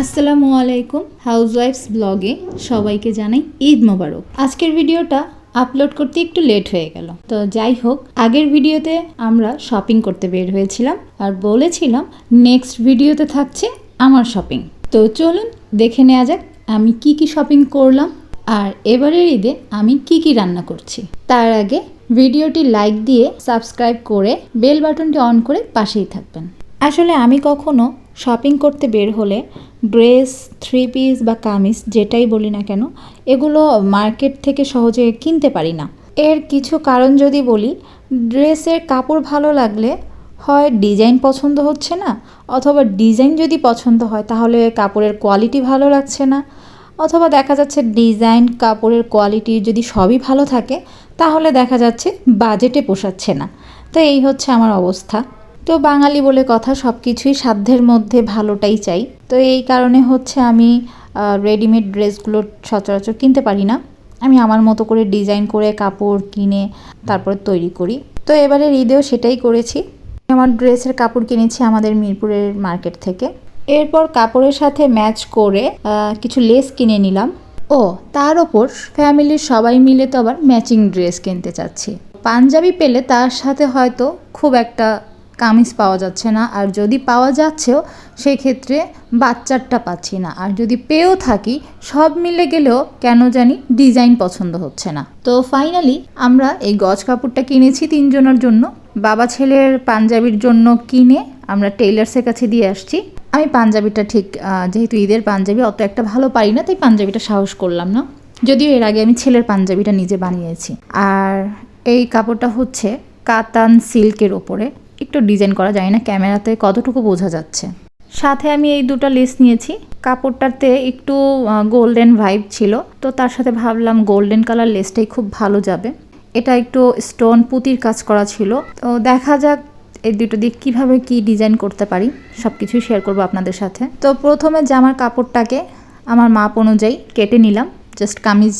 আসসালামু আলাইকুম, হাউসওয়াইফস ব্লগে সবাইকে জানাই ঈদ মোবারক। আজকের ভিডিওটা আপলোড করতে একটু লেট হয়ে গেল। তো যাই হোক, আগের ভিডিওতে আমরা শপিং করতে বের হয়েছিলাম আর বলেছিলাম নেক্সট ভিডিওতে থাকছে আমার শপিং। তো চলুন দেখে নেওয়া যাক আমি কি কি শপিং করলাম আর এবারের ঈদে আমি কি কি রান্না করছি। তার আগে ভিডিওটি লাইক দিয়ে সাবস্ক্রাইব করে বেল বাটনটি অন করে পাশেই থাকবেন। আসলে আমি কখনো শপিং করতে বের হলে ড্রেস, থ্রি পিস বা কামিজ, যেটাই বলি না কেন, এগুলো মার্কেট থেকে সহজে কিনতে পারি না। এর কিছু কারণ যদি বলি, ড্রেসের কাপড় ভালো লাগলে হয় ডিজাইন পছন্দ হচ্ছে না, অথবা ডিজাইন যদি পছন্দ হয় তাহলে কাপড়ের কোয়ালিটি ভালো লাগছে না, অথবা দেখা যাচ্ছে ডিজাইন কাপড়ের কোয়ালিটি যদি সবই ভালো থাকে, তাহলে দেখা যাচ্ছে বাজেটে পোষাচ্ছে না। তো এই হচ্ছে আমার অবস্থা। তো বাঙালি বলে কথা সব কিছুই সাধ্যের মধ্যে ভালোটাই চাই। তো এই কারণে হচ্ছে আমি রেডিমেড ড্রেসগুলো সচরাচর কিনতে পারি না। আমি আমার মতো করে ডিজাইন করে কাপড় কিনে তারপর তৈরি করি। তো এবারে ঈদেও সেটাই করেছি। আমার ড্রেসের কাপড় কিনেছি আমাদের মিরপুরের মার্কেট থেকে। এরপর কাপড়ের সাথে ম্যাচ করে কিছু লেস কিনে নিলাম। ও, তার ওপর ফ্যামিলির সবাই মিলে তো আবার ম্যাচিং ড্রেস কিনতে চাচ্ছি। পাঞ্জাবি পেলে তার সাথে হয়তো খুব একটা কামিজ পাওয়া যাচ্ছে না। আর যদি পাওয়া যাচ্ছেও সেই ক্ষেত্রে বাচ্চারটা পাচ্ছি না। আর যদি পেয়েও থাকি, সব মিলে গেলেও কেন জানি ডিজাইন পছন্দ হচ্ছে না। তো ফাইনালি আমরা এই গজ কাপড়টা কিনেছি তিনজনের জন্য। বাবা ছেলের পাঞ্জাবির জন্য কিনে আমরা টেইলার্সের কাছে দিয়ে আসছি। আমি পাঞ্জাবিটা ঠিক যেহেতু ঈদের পাঞ্জাবি, অত একটা ভালো পারি না, তাই পাঞ্জাবিটা সাহস করলাম না। যদিও এর আগে আমি ছেলের পাঞ্জাবিটা নিজে বানিয়েছি। আর এই কাপড়টা হচ্ছে কাতান সিল্কের ওপরে। একটু ডিজাইন করা যায় না ক্যামেরাতে কতটুকু বোঝা যাচ্ছে। সাথে আমি এই দুটো লেস নিয়েছি। কাপড়টাতে একটু গোল্ডেন ভাইব ছিল। তো তার সাথে ভাবলাম গোল্ডেন কালার লেসটাই খুব ভালো যাবে। এটা একটু স্টোন পুঁতির কাজ করা ছিল। তো দেখা যাক এই দুটো দিয়ে কীভাবে কি ডিজাইন করতে পারি। সব কিছুই শেয়ার করব আপনাদের সাথে। তো প্রথমে জামার কাপড়টাকে আমার মাপ অনুযায়ী কেটে নিলাম। জাস্ট কামিজ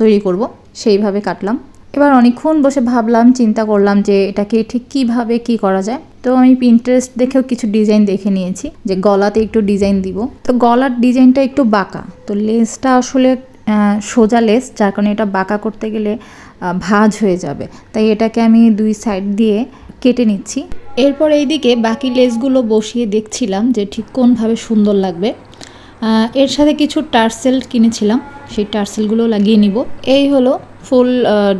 তৈরি করব। সেইভাবে কাটলাম। এবার অনেকক্ষণ বসে ভাবলাম, চিন্তা করলাম যে এটাকে ঠিক কীভাবে কি করা যায়। তো আমি পিন্টারেস্ট দেখেও কিছু ডিজাইন দেখে নিয়েছি, যে গলাতে একটু ডিজাইন দিব। তো গলার ডিজাইনটা একটু বাঁকা, তো লেসটা আসলে সোজা লেস, যার কারণে এটা বাঁকা করতে গেলে ভাজ হয়ে যাবে। তাই এটাকে আমি দুই সাইড দিয়ে কেটে নিচ্ছি। এরপর এইদিকে বাকি লেসগুলো বসিয়ে দেখছিলাম যে ঠিক কোনভাবে সুন্দর লাগবে। এর সাথে কিছু টার্সেল কিনেছিলাম, সেই টার্সেলগুলো লাগিয়ে নিব। এই হলো ফুল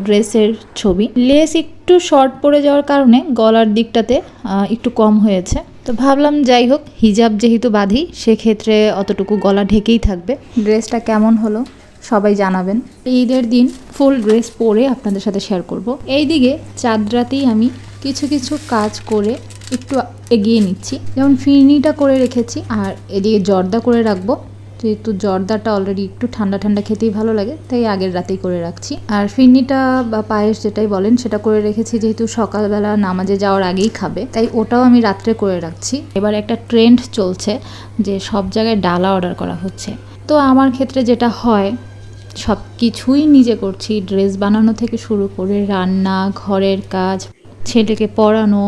ড্রেসের ছবি। লেস একটু শর্ট পড়ে যাওয়ার কারণে গলার দিকটাতে একটু কম হয়েছে। তো ভাবলাম যাই হোক, হিজাব যেহেতু বাঁধি, সেক্ষেত্রে অতটুকু গলা ঢেকেই থাকবে। ড্রেসটা কেমন হলো সবাই জানাবেন। ঈদের দিন ফুল ড্রেস পরে আপনাদের সাথে শেয়ার করব। এইদিকে চাঁদরাতেই আমি কিছু কিছু কাজ করে একটু এগিয়ে নিচ্ছি। যেমন ফিরনিটা করে রেখেছি, আর এদিকে জর্দা করে রাখব। যেহেতু জর্দাটা অলরেডি একটু ঠান্ডা ঠান্ডা খেতেই ভালো লাগে, তাই আগের রাতেই করে রাখছি। আর ফিরনিটা বা পায়েস যেটাই বলেন, সেটা করে রেখেছি যেহেতু সকালবেলা নামাজে যাওয়ার আগেই খাবে, তাই ওটাও আমি রাত্রে করে রাখছি। এবার একটা ট্রেন্ড চলছে যে সব জায়গায় ডালা অর্ডার করা হচ্ছে। তো আমার ক্ষেত্রে যেটা হয়, সব কিছুই নিজে করছি ড্রেস বানানো থেকে শুরু করে রান্না, ঘরের কাজ, ছেলেকে পড়ানো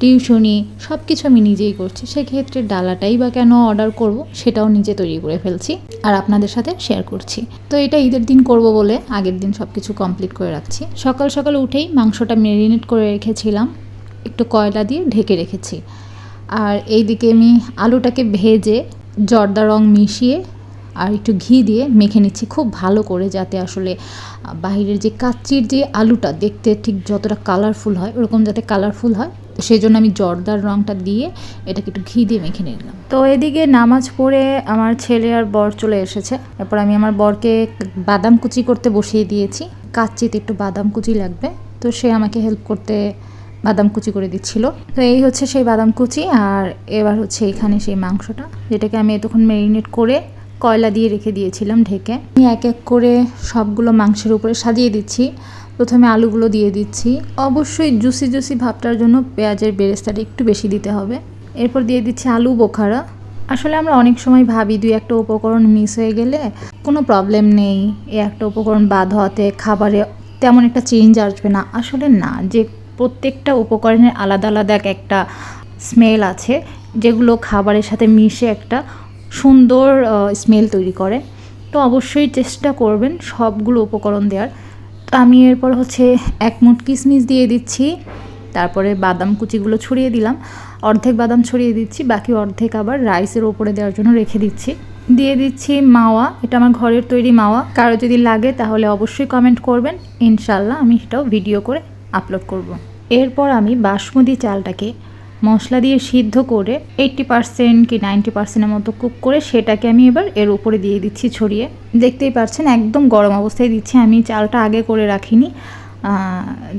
টিউশনি সব কিছু আমি নিজেই করছি। সেক্ষেত্রে ডালাটাই বা কেন অর্ডার করব, সেটাও নিজে তৈরি করে ফেলছি আর আপনাদের সাথে শেয়ার করছি। তো এটা ঈদের দিন করব বলে আগের দিন সব কিছু কমপ্লিট করে রাখছি। সকাল সকাল উঠেই মাংসটা ম্যারিনেট করে রেখেছিলাম, একটু কয়লা দিয়ে ঢেকে রেখেছি। আর এইদিকে আমি আলুটাকে ভেজে জর্দা রং মিশিয়ে আর একটু ঘি দিয়ে মেখে নিচ্ছি খুব ভালো করে যাতে আসলে বাইরের যে কাচ্চির যে আলুটা দেখতে ঠিক যতটা কালারফুল হয়, ওরকম যাতে কালারফুল হয় সেই জন্য আমি জর্দার রংটা দিয়ে এটাকে একটু ঘি দিয়ে মেখে নিলাম। তো এদিকে নামাজ পড়ে আমার ছেলে আর বর চলে এসেছে। এরপর আমি আমার বরকে বাদাম কুচি করতে বসিয়ে দিয়েছি। কাচ্চিতে একটু বাদাম কুচি লাগবে। তো সে আমাকে হেল্প করতে বাদাম কুচি করে দিচ্ছিল। তো এই হচ্ছে সেই বাদাম কুচি আর এবার হচ্ছে এখানে সেই মাংসটা, যেটাকে আমি এতক্ষণ ম্যারিনেট করে কয়লা দিয়ে রেখে দিয়েছিলাম ঢেকে। আমি এক এক করে সবগুলো মাংসের উপরে সাজিয়ে দিচ্ছি। প্রথমে আলুগুলো দিয়ে দিচ্ছি। অবশ্যই জুসি জুসি ভাবটার জন্য পেঁয়াজের বেরেস্তাটা একটু বেশি দিতে হবে। এরপর দিয়ে দিচ্ছি আলু বোখারা। আসলে আমরা অনেক সময় ভাবি দুই একটা উপকরণ মিস হয়ে গেলে কোনো প্রবলেম নেই, এ একটা উপকরণ বাদ হওয়াতে খাবারে তেমন একটা চেঞ্জ আসবে না। আসলে না, যে প্রত্যেকটা উপকরণের আলাদা আলাদা এক একটা স্মেল আছে, যেগুলো খাবারের সাথে মিশে একটা সুন্দর স্মেল তৈরি করে। তো অবশ্যই চেষ্টা করবেন সবগুলো উপকরণ দেওয়ার। আমি এরপর হচ্ছে এক মুঠ কিশমিশ দিয়ে দিচ্ছি, তারপরে বাদাম কুচিগুলো ছড়িয়ে দিলাম, অর্ধেক বাদাম ছড়িয়ে দিচ্ছি, বাকি অর্ধেক আবার রাইসের ওপরে দেওয়ার জন্য রেখে দিচ্ছি দিয়ে দিচ্ছি মাওয়া, এটা আমার ঘরের তৈরি মাওয়া, কারও যদি লাগে তাহলে অবশ্যই কমেন্ট করবেন ইনশাল্লাহ আমি সেটাও ভিডিও করে আপলোড করব। এরপর আমি বাসমতি চালটাকে মশলা দিয়ে সিদ্ধ করে এইট্টি পার্সেন্ট কি নাইনটি পার্সেন্টের মতো কুক করে সেটাকে আমি এবার এর উপরে দিয়ে দিচ্ছি ছড়িয়ে। দেখতেই পাচ্ছেন, একদম গরম অবস্থায় দিচ্ছি। আমি চালটা আগে করে রাখিনি।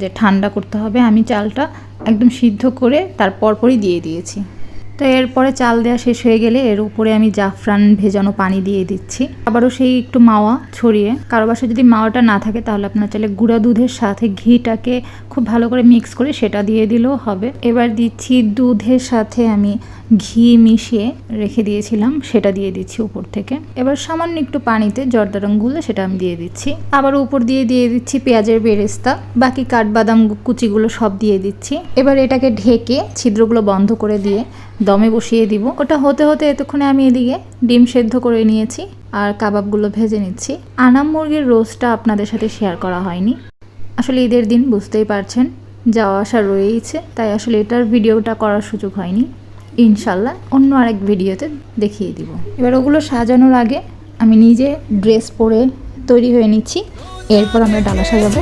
যে ঠান্ডা করতে হবে, আমি চালটা একদম সিদ্ধ করে তার পরপরই দিয়ে দিয়েছি। তো এরপরে চাল দেওয়া শেষ হয়ে গেলে এর উপরে আমি জাফরান ভেজানো পানি দিয়ে দিচ্ছি। আবারও সেই একটু মাওয়া ছড়িয়ে। কারও বাসায় যদি মাওয়াটা না থাকে তাহলে আপনার চাইলে গুঁড়া দুধের সাথে ঘিটাকে খুব ভালো করে মিক্স করে সেটা দিয়ে দিলেও হবে। এবার দিচ্ছি দুধের সাথে আমি ঘি মিশিয়ে রেখে দিয়েছিলাম, সেটা দিয়ে দিচ্ছি উপর থেকে। এবার সামান্য একটু পানিতে জর্দা রং গুলে সেটা আমি দিয়ে দিচ্ছি। আবার উপর দিয়ে দিয়ে দিচ্ছি পেঁয়াজের বেরেস্তা, বাকি কাঠবাদাম কুচিগুলো সব দিয়ে দিচ্ছি। এবার এটাকে ঢেকে ছিদ্রগুলো বন্ধ করে দিয়ে দমে বসিয়ে দিব। ওটা হতে হতে এতক্ষণে আমি এদিকে ডিম সেদ্ধ করে নিয়েছি আর কাবাবগুলো ভেজে নিচ্ছি। আনাম মুরগির রোস্টটা আপনাদের সাথে শেয়ার করা হয়নি। আসলে ঈদের দিন বুঝতেই পারছেন যাওয়া আসা রয়েইছে, তাই আসলে এটার ভিডিওটা করার সুযোগ হয়নি। ইনশাল্লাহ অন্য আরেক ভিডিওতে দেখিয়ে দিব। এবার ওগুলো সাজানোর আগে আমি নিজে ড্রেস পরে তৈরি হয়ে নিচ্ছি। এরপর আমরা ডালা সাজাবো।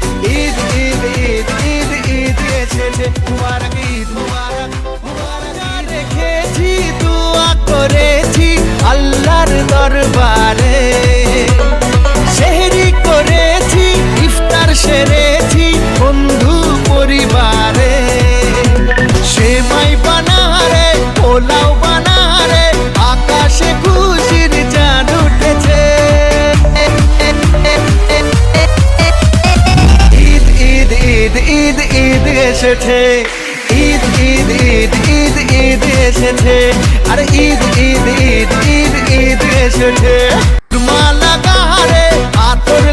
এসেছে মুবারক ঈদ মুবারক মুবারক। রেখেছি দোয়া করেছি আল্লাহর দরবারে এসেছে। ঈদ ঈদ ঈদ ঈদ ঈদ এসেছে। আরে ঈদ ঈদ ঈদ ঈদ ঈদ এসেছে। তোমার লাগা রে আতর